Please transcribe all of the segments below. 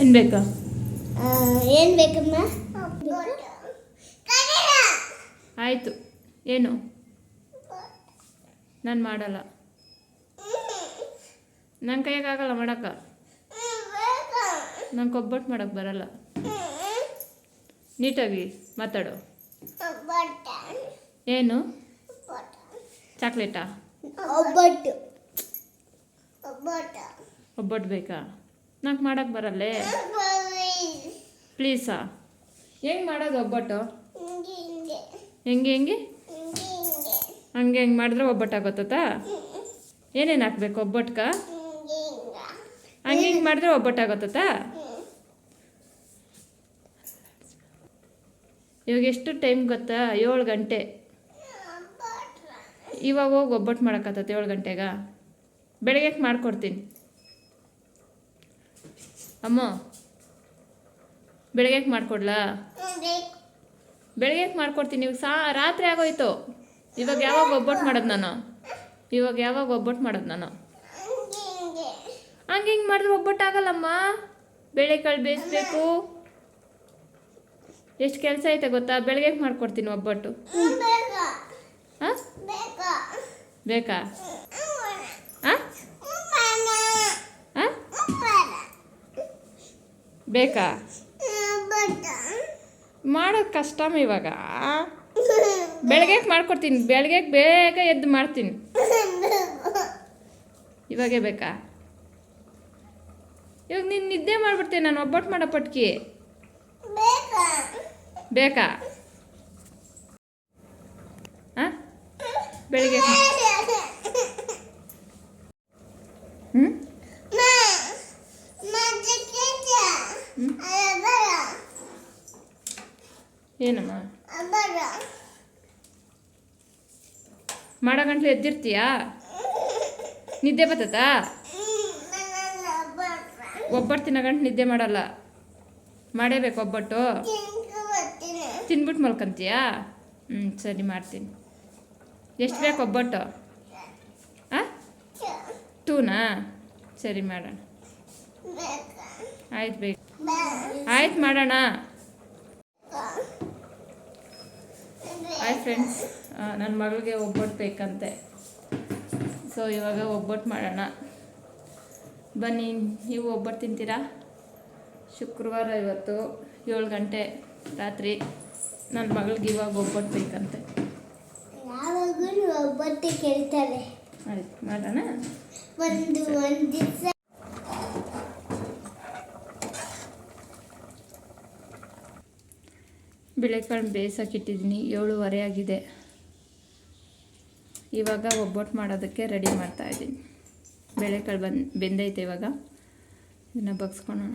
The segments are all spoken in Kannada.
ಏನು ಬೇಕಾ? ಏನು ಬೇಕಮ್ಮ? ಆಯಿತು. ಏನು? ನಾನು ಮಾಡಲ್ಲ. ನನ್ನ ಕೈಯಾಗಲ್ಲ ಮಾಡಕ್ಕ? ನಂಗೆ ಒಬ್ಬಟ್ಟು ಮಾಡಕ್ಕೆ ಬರಲ್ಲ. ನೀಟಾಗಿ ಮಾತಾಡು. ಏನು? ಚಾಕ್ಲೇಟಾ? ಒಬ್ಬಟ್ಟು. ಒಬ್ಬಟ್ಟು. ಒಬ್ಬಟ್ಟು ಬೇಕಾ? ನಂಗೆ ಮಾಡಕ್ಕೆ ಬರಲ್ಲೇ? ಪ್ಲೀಸಾ ಹೆಂಗೆ ಮಾಡೋದು ಒಬ್ಬಟ್ಟು? ಹೆಂಗೆ ಹೆಂಗೆ? ಹಂಗೆ ಹೆಂಗೆ ಮಾಡಿದ್ರೆ ಒಬ್ಬಟ್ಟು ಆಗುತ್ತಾ ಏನೇನು ಹಾಕ್ಬೇಕು ಒಬ್ಬಟ್ಕ? ಹಂಗೆ ಹಿಂಗೆ ಮಾಡಿದ್ರೆ ಒಬ್ಬಟ್ಟು ಆಗುತ್ತಾ ಇವಾಗ ಎಷ್ಟು ಟೈಮ್ ಗೊತ್ತಾ? ಏಳು ಗಂಟೆ. ಇವಾಗ ಹೋಗಿ ಒಬ್ಬಟ್ಟು ಮಾಡೋಕ್ಕತ್ತತ್ತೆ ಏಳು ಗಂಟೆಗ. ಬೆಳಗ್ಗೆ ಮಾಡ್ಕೊಡ್ತೀನಿ. ಅಮ್ಮ ಬೆಳಗ್ಗೆ ಮಾಡ್ಕೊಡ್ಲಾ? ಬೆಳಗ್ಗೆ ಮಾಡ್ಕೊಡ್ತೀನಿ? ಇವಾಗ ಸಾ ರಾತ್ರಿ ಆಗೋಯ್ತು. ಇವಾಗ ಯಾವಾಗ ಒಬ್ಬಟ್ಟು ಮಾಡೋದು ನಾನು? ಇವಾಗ ಯಾವಾಗ ಒಬ್ಬಟ್ಟು ಮಾಡೋದು ನಾನು? ಹಂಗೆ ಹಿಂಗೆ. ಮಾಡಿದ್ರೆ ಒಬ್ಬಟ್ಟು ಆಗಲ್ಲಮ್ಮ? ಬೇಳೆಕಾಳು ಬೇಯಿಸ್ಬೇಕು. ಎಷ್ಟು ಕೆಲಸ ಐತೆ ಗೊತ್ತಾ? ಬೆಳಗ್ಗೆ ಮಾಡ್ಕೊಡ್ತೀನಿ ಒಬ್ಬಟ್ಟು? ಹಾಂ ಬೇಕಾ ಹಾಂ ಹಾಂ ಬೇಕಾ? ಮಾಡೋದು ಕಷ್ಟಮ್ ಇವಾಗ. ಬೆಳಗ್ಗೆ ಮಾಡ್ಕೊಡ್ತೀನಿ. ಬೆಳಗ್ಗೆ ಬೇಗ ಎದ್ದು ಮಾಡ್ತೀನಿ. ಇವಾಗೇ ಬೇಕಾ? ಇವಾಗ ನೀನು ನಿದ್ದೆ ಮಾಡಿಬಿಡ್ತೀನಿ ನಾನು ಒಬ್ಬಟ್ಟು ಮಾಡೋ ಪಟ್ಕಿ ಬೇಕಾ? ಹಾಂ ಬೆಳಿಗ್ಗೆ ಏನಮ್ಮ ಮಾಡೋ ಗಂಟ್ಲು ಎದ್ದಿರ್ತೀಯಾ? ನಿದ್ದೆ ಬರ್ತತಾ ಒಬ್ಬಟ್ಟು ತಿನ್ನೋ ಗಂಟು ನಿದ್ದೆ ಮಾಡಲ್ಲ. ಮಾಡೇಬೇಕು ಒಬ್ಬಟ್ಟು. ತಿನ್ಬಿಟ್ಟು ಮಲ್ಕೊಂತೀಯಾ? ಹ್ಞೂ ಸರಿ ಮಾಡ್ತೀನಿ. ಎಷ್ಟು ಬೇಕು ಒಬ್ಬಟ್ಟು? ಹಾಂ ಟೂನಾ? ಸರಿ ಮಾಡೋಣ. ಆಯ್ತು ಬೇಕು ಆಯ್ತು ಮಾಡೋಣ. ಆಯ್ತು ಫ್ರೆಂಡ್ಸ್ ನನ್ನ ಮಗಳಿಗೆ ಒಬ್ಬಟ್ಟು ಬೇಕಂತೆ. ಸೊ ಇವಾಗ ಒಬ್ಬಟ್ಟು ಮಾಡೋಣ. ಬನ್ನಿ ನೀವು ಒಬ್ಬಟ್ಟು ತಿಂತೀರಾ? ಶುಕ್ರವಾರ ಇವತ್ತು ಏಳು ಗಂಟೆ ರಾತ್ರಿ ನನ್ನ ಮಗಳಿಗೆ ಇವಾಗ ಒಬ್ಬಟ್ಟು ಬೇಕಂತೆ. ಒಬ್ಬಟ್ಟು ಕೇಳ್ತಾರೆ. ಆಯ್ತು ಮಾಡೋಣ. ಒಂದು ಒಂದು ದಿವಸ ಬೇಳೆಕಾಳು ಬೇಯಿಸೋಕ್ಕಿಟ್ಟಿದ್ದೀನಿ ಏಳುವರೆ ಆಗಿದೆ. ಇವಾಗ ಒಬ್ಬಟ್ಟು ಮಾಡೋದಕ್ಕೆ ರೆಡಿ ಮಾಡ್ತಾ ಇದ್ದೀನಿ. ಬೇಳೆಕಾಳು ಬಂದು, ಬೆಂದೈತೆ ಇವಾಗ. ಇದನ್ನು ಬಗ್ಸ್ಕೊಳೋಣ.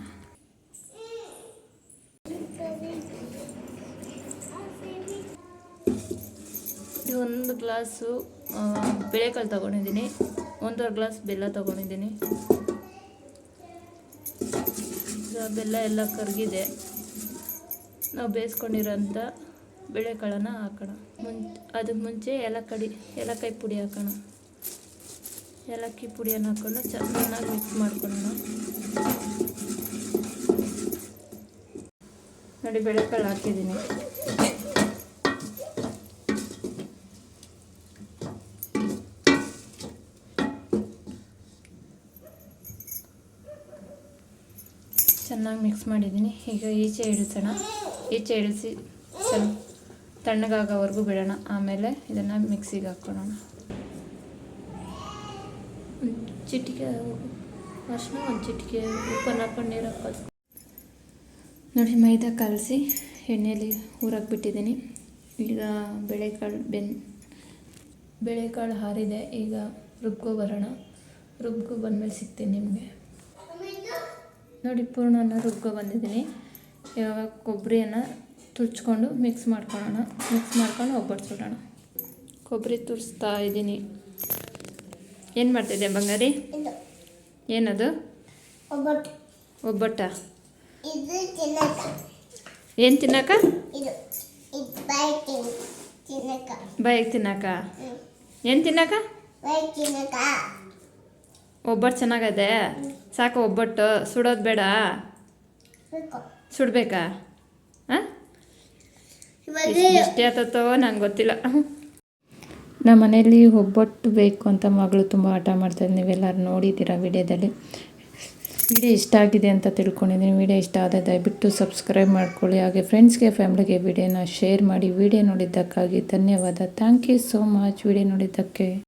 ಒಂದು ಗ್ಲಾಸು ಬೇಳೆಕಾಳು ತೊಗೊಂಡಿದ್ದೀನಿ. ಒಂದೂವರೆ ಗ್ಲಾಸ್ ಬೆಲ್ಲ ತೊಗೊಂಡಿದ್ದೀನಿ. ಬೆಲ್ಲ ಎಲ್ಲ ಕರಗಿದೆ. ನಾವು ಬೇಯಿಸ್ಕೊಂಡಿರೋಂಥ ಬೇಳೆಕಾಳನ್ನು ಹಾಕೋಣ. ಮುನ್, ಅದಕ್ಕೆ ಮುಂಚೆ ಏಲಕ್ಕಡಿ, ಏಲಕ್ಕಾಯಿ ಪುಡಿ ಹಾಕೋಣ. ಏಲಕ್ಕಿ ಪುಡಿಯನ್ನು ಹಾಕ್ಕೊಂಡು ಚೆನ್ನಾಗಿ ಮಿಕ್ಸ್ ಮಾಡ್ಕೊಳ್ಳೋಣ. ನೋಡಿ ಬೆಳೆಕಾಳು ಹಾಕಿದ್ದೀನಿ. ಚೆನ್ನಾಗಿ ಮಿಕ್ಸ್ ಮಾಡಿದ್ದೀನಿ. ಈಗ ಈಚೆ ಇಳಿಸೋಣ. ಈಚೆ ಇಳಿಸಿ ಸ್ವಲ್ಪ ತಣ್ಣಗಾಗೋವರೆಗೂ ಬಿಡೋಣ. ಆಮೇಲೆ ಇದನ್ನು ಮಿಕ್ಸಿಗೆ ಹಾಕ್ಕೊಳ್ಳೋಣ ಒಂದು ಚಿಟಿಕೆ ಅರ್ಶಿನ ಒಂದು ಚಿಟಿಕೆ ಉಪ್ಪನ್ನು ಹಾಕೊಂಡು ನೀರು ಹಾಕೋದು ನೋಡಿ ಮೈದಾ ಕಲಸಿ ಎಣ್ಣೆಯಲ್ಲಿ ಊರಕ್ಕೆ ಬಿಟ್ಟಿದ್ದೀನಿ ಈಗ ಬೇಳೆಕಾಳು ಬೆನ್ ಬೇಳೆಕಾಳು ಹಾರಿದೆ. ಈಗ ರುಬ್ಕೊ ಬರೋಣ. ರುಬ್ಕೊ ಬಂದಮೇಲೆ ಸಿಗ್ತೀನಿ ನಿಮಗೆ. ನೋಡಿ ಪೂರ್ಣನ ರುಬ್ಕೊ ಬಂದಿದ್ದೀನಿ. ಇವಾಗ ಕೊಬ್ಬರಿಯನ್ನು ತುರ್ಚ್ಕೊಂಡು ಮಿಕ್ಸ್ ಮಾಡ್ಕೊಳ್ಳೋಣ. ಮಿಕ್ಸ್ ಮಾಡ್ಕೊಂಡು ಒಬ್ಬರ್ಸ್ಬಿಡೋಣ ಸುಡೋಣ ಕೊಬ್ಬರಿ ತುರಿಸ್ತಾ ಇದ್ದೀನಿ. ಏನು ಮಾಡ್ತಿದ್ದೆ ಬಂಗಾರಿ? ಏನದು? ಒಬ್ಬಟ್ಟು. ಏನು ತಿನ್ನಕ ತಿನ್ ತಿನ್ನಕ ಏನು ತಿನ್ನಕ ಒಬ್ಬಟ್ಟು ಚೆನ್ನಾಗದೆ ಸಾಕು ಒಬ್ಬಟ್ಟು. ಸುಡೋದು ಬೇಡ. ಬೇಕು ಸುಡಬೇಕಾ? ಹಾಂ ಆತತ್ತೋ ನಂಗೆ ಗೊತ್ತಿಲ್ಲ. ನಮ್ಮ ಮನೆಯಲ್ಲಿ ಒಬ್ಬಟ್ಟು ಬೇಕು ಅಂತ ಮಗಳು ತುಂಬ ಆಟ ಮಾಡ್ತಾರೆ ನೀವೆಲ್ಲರೂ ನೋಡಿದ್ದೀರಾ ವಿಡಿಯೋದಲ್ಲಿ? ವಿಡಿಯೋ ಇಷ್ಟ ಆಗಿದೆ ಅಂತ ತಿಳ್ಕೊಂಡಿದ್ದೀನಿ. ವಿಡಿಯೋ ಇಷ್ಟ ಆದರೆ ದಯವಿಟ್ಟು ಸಬ್ಸ್ಕ್ರೈಬ್ ಮಾಡ್ಕೊಳ್ಳಿ. ಹಾಗೆ ಫ್ರೆಂಡ್ಸ್ಗೆ ಫ್ಯಾಮ್ಲಿಗೆ ವಿಡಿಯೋನ ಶೇರ್ ಮಾಡಿ. ವಿಡಿಯೋ ನೋಡಿದ್ದಕ್ಕಾಗಿ ಧನ್ಯವಾದ. Thank you so much. Video ನೋಡಿದ್ದಕ್ಕೆ.